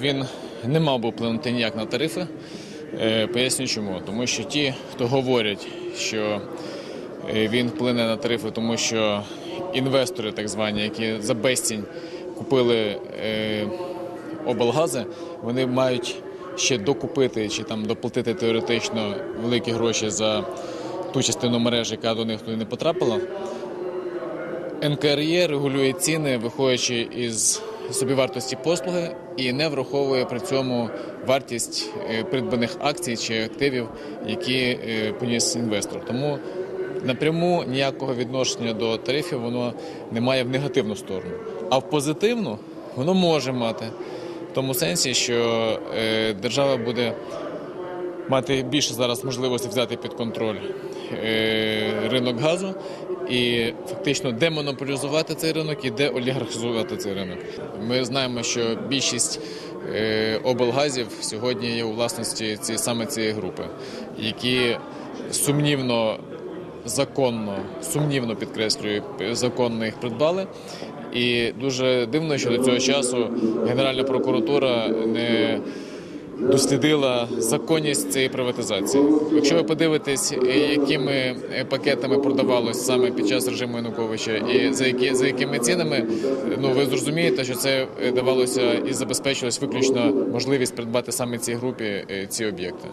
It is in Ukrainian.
він не мав би вплинути ніяк на тарифи. Е, Поясню чому. Тому що ті, хто говорять, що е, він вплине на тарифи, тому що інвестори, так звані, які за безцінь купили е, облгази, вони мають ще докупити чи там доплатити теоретично великі гроші за ту частину мережі, яка до них туди не потрапила. НКРЄ регулює ціни, виходячи із собівартості послуги, і не враховує при цьому вартість е, придбаних акцій чи активів, які е, поніс інвестор. Тому напряму ніякого відношення до тарифів воно не має в негативну сторону. А в позитивну воно може мати в тому сенсі, що е, держава буде мати більше зараз можливості взяти під контроль ринок газу і фактично демонополізувати цей ринок і деолігархізувати цей ринок. Ми знаємо, що більшість е, облгазів сьогодні є у власності ці, саме цієї групи, які сумнівно. Законно, сумнівно підкреслюю, законно їх придбали. І дуже дивно, що до цього часу Генеральна прокуратура не дослідила законність цієї приватизації. Якщо ви подивитесь, е, якими е, пакетами продавалось саме під час режиму Януковича, і за які за якими цінами, ну ви зрозумієте, що це е, давалося і забезпечувалось виключно можливість придбати саме цій групі ці об'єкти.